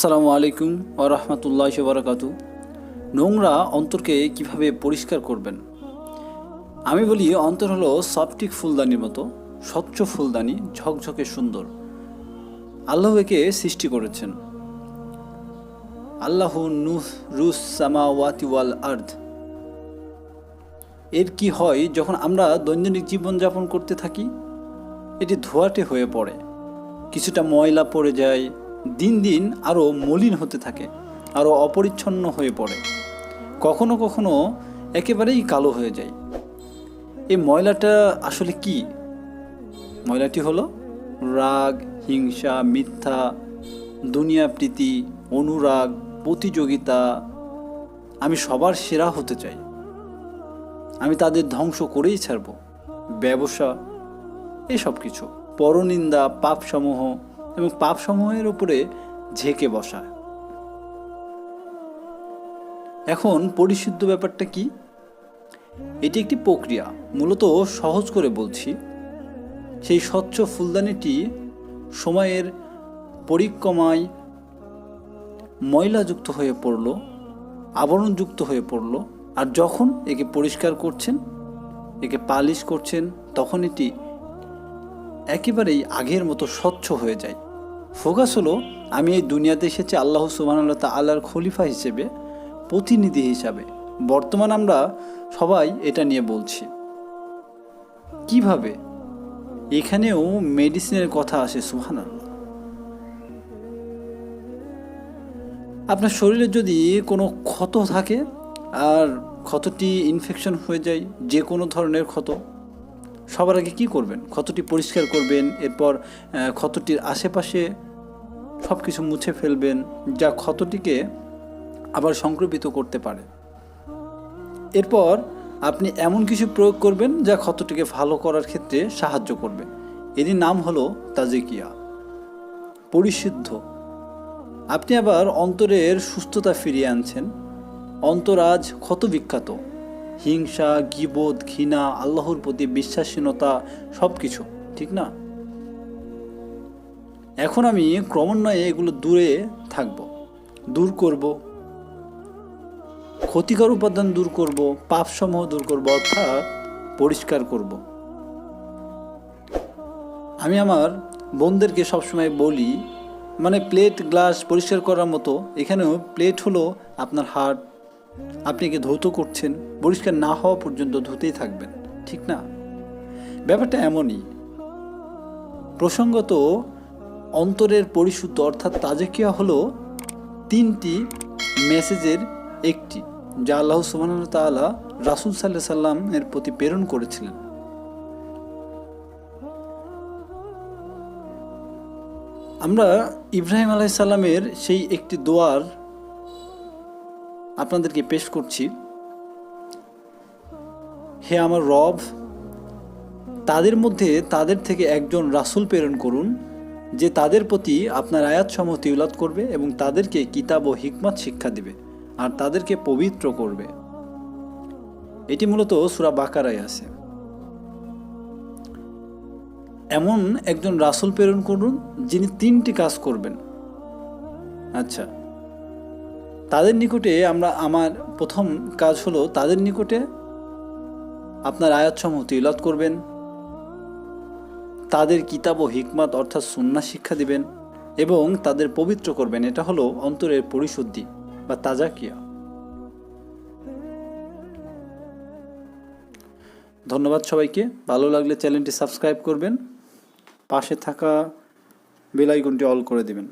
আসসালামু আলাইকুম ও রহমতুল্লাহ বারাকাতু। নোংরা অন্তরকে কীভাবে পরিষ্কার করবেন? আমি বলি, অন্তর হলো সফটিক ফুলদানির মতো, স্বচ্ছ ফুলদানি, ঝকঝকে সুন্দর। আল্লাহ একে সৃষ্টি করেছেন। আল্লাহ নুহ, রুস, সামাওয়াতি ওয়াল আর্থ এর কি হয়, যখন আমরা দৈনন্দিন জীবনযাপন করতে থাকি, এটি ধোয়াটে হয়ে পড়ে। কিছুটা ময়লা পড়ে যায় দিন দিন আরও মলিন হতে থাকে আরও অপরিচ্ছন্ন হয়ে পড়ে। কখনো কখনো একেবারেই কালো হয়ে যায়। এই ময়লাটা আসলে কি? ময়লাটি হলো রাগ, হিংসা, মিথ্যা, দুনিয়া প্রীতি, অনুরাগ, প্রতিযোগিতা। আমি সবার সেরা হতে চাই। আমি তাদের ধ্বংস করেই ছাড়ব। ব্যবসা, এসব কিছু। পরনিন্দা, পাপসমূহ এবং পাপসমূহের উপরে ঝেঁকে বসা। এখন পরিশুদ্ধ ব্যাপারটা কি? এটি একটি প্রক্রিয়া। মূলত সহজ করে বলছি, সেই স্বচ্ছ ফুলদানিটি সময়ের পরিক্রমায় ময়লাযুক্ত হয়ে পড়ল, আবরণযুক্ত হয়ে পড়ল, আর যখন একে পরিষ্কার করছেন, একে পালিশ করছেন, তখন এটি একেবারেই আগের মতো স্বচ্ছ হয়ে যায়। ফোকাস হলো, আমি এই দুনিয়াতে এসেছি আল্লাহ সুবাহ আল্লাহর খলিফা হিসেবে, প্রতিনিধি হিসাবে। বর্তমান আমরা সবাই এটা নিয়ে বলছি। কীভাবে? এখানেও মেডিসিনের কথা আসে সুহান আপনার শরীরে যদি কোনো ক্ষত থাকে, আর ক্ষতটি ইনফেকশন হয়ে যায় যে কোনো ধরনের ক্ষত সবার আগে কী করবেন? ক্ষতটি পরিষ্কার করবেন, এরপর ক্ষতটির আশেপাশে সব কিছু মুছে ফেলবেন, যা ক্ষতটিকে আবার সংক্রমিত করতে পারে। এরপর আপনি এমন কিছু প্রয়োগ করবেন, যা ক্ষতটিকে ভালো করার ক্ষেত্রে সাহায্য করবে। এরই নাম হলো তাজিকিয়া। পরিশুদ্ধ। আপনি আবার অন্তরের সুস্থতা ফিরিয়ে আনছেন। অন্তর আজ ক্ষত বিখ্যাত হিংসা গিবোধ ঘৃণা, আল্লাহর প্রতি বিশ্বাসীনতা সব কিছু ঠিক না? এখন আমি ক্রমান্বয়ে এগুলো দূরে থাকব, দূর করব, ক্ষতিকর উপাদান দূর করব, পাপসমূহ দূর করব, অর্থাৎ পরিষ্কার করব। আমি আমার বোনদেরকে সবসময় বলি মানে প্লেট গ্লাস পরিষ্কার করার মতো, এখানেও প্লেট হলো আপনার হার্ট আপনি একে ধৌত করছেন? পরিষ্কার না হওয়া পর্যন্ত ধুতেই থাকবেন, ঠিক না? ব্যাপারটা এমনই। প্রসঙ্গত, অন্তরের পরিশুদ্ধ অর্থাৎ তাজেকিয়া হলো তিনটি মেসেজের একটি, যা আল্লাহ সুবাহ তাআলা রাসুল সাল্লাহ সাল্লামের প্রতি প্রেরণ করেছিলেন। আমরা ইব্রাহিম আলাইসাল্লামের সেই একটি দোয়ার আপনাদেরকে পেশ করছি। হে আমার রব, তাদের মধ্যে তাদের থেকে একজন রাসূল প্রেরণ করুন, যে তাদের প্রতি আপনার আয়াতসমূহ তিউলাত করবে এবং তাদেরকে কিতাব ও হিকমত শিক্ষা দিবে, আর তাদেরকে পবিত্র করবে। এটি মূলত সুরা বাকারায় আছে। এমন একজন রাসূল প্রেরণ করুন, যিনি তিনটি কাজ করবেন। আচ্ছা তাদের নিকটে আমরা, আমার প্রথম কাজ হলো তাদের নিকটে আপনার আয়াতসমূহ তিলাত করবেন। তাদের কিতাব ও হিকমাত অর্থাৎ সুন্না শিক্ষা দিবেন এবং তাদের পবিত্র করবেন। এটা হলো অন্তরের পরিশুদ্ধি বা তাজা তাজাকিয়া। ধন্যবাদ সবাইকে। ভালো লাগলে চ্যানেলটি সাবস্ক্রাইব করবেন। পাশে থাকা বেল আইকনটি অল করে দিবেন।